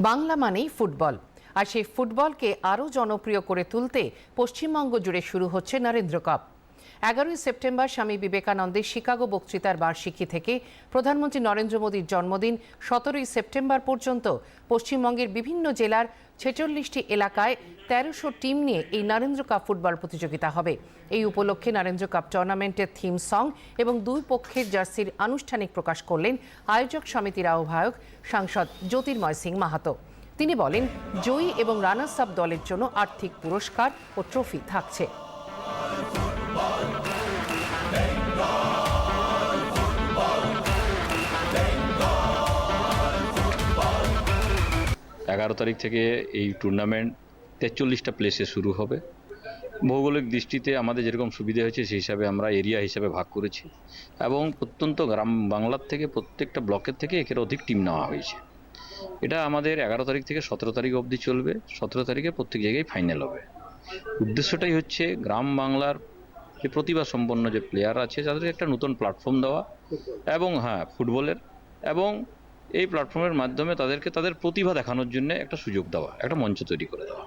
বাংলা মানেই ফুটবল। আর সেই ফুটবলকে আরও জনপ্রিয় করে তুলতে পশ্চিমবঙ্গ জুড়ে শুরু হচ্ছে নরেন্দ্র কাপ। এগারোই সেপ্টেম্বর স্বামী বিবেকানন্দের শিকাগো বক্তৃতার বার্ষিকী থেকে প্রধানমন্ত্রী নরেন্দ্র মোদীর জন্মদিন সতেরোই সেপ্টেম্বর পর্যন্ত পশ্চিমবঙ্গের বিভিন্ন জেলার ছেচল্লিশটি এলাকায় তেরোশো টিম নিয়ে এই নরেন্দ্র কাপ ফুটবল প্রতিযোগিতা হবে। এই উপলক্ষে নরেন্দ্র কাপ টুর্নামেন্টের থিম সং এবং দুই পক্ষের জার্সির আনুষ্ঠানিক প্রকাশ করলেন আয়োজক সমিতির আহ্বায়ক সাংসদ জ্যোতির্ময় সিং মাহাতো। তিনি বলেন, জয়ী এবং রানার্স আপ দলের জন্য আর্থিক পুরস্কার ও ট্রফি থাকছে। এগারো তারিখ থেকে এই টুর্নামেন্ট তেচল্লিশটা প্লেসে শুরু হবে। ভৌগোলিক দৃষ্টিতে আমাদের যেরকম সুবিধা হয়েছে, সেই হিসাবে আমরা এরিয়া হিসাবে ভাগ করেছি এবং প্রত্যন্ত গ্রাম বাংলার থেকে প্রত্যেকটা ব্লকের থেকে একের অধিক টিম নেওয়া হয়েছে। এটা আমাদের এগারো তারিখ থেকে সতেরো তারিখ অবধি চলবে, সতেরো তারিখে প্রত্যেক জায়গায় ফাইনাল হবে। উদ্দেশ্যটাই হচ্ছে গ্রাম বাংলার যে প্রতিভা সম্পন্ন যে প্লেয়ার আছে, তাদেরকে একটা নতুন প্ল্যাটফর্ম দেওয়া এবং হ্যাঁ ফুটবলের এবং এই প্ল্যাটফর্মের মাধ্যমে তাদেরকে তাদের প্রতিভা দেখানোর জন্য একটা সুযোগ দেওয়া, একটা মঞ্চ তৈরি করে দেওয়া।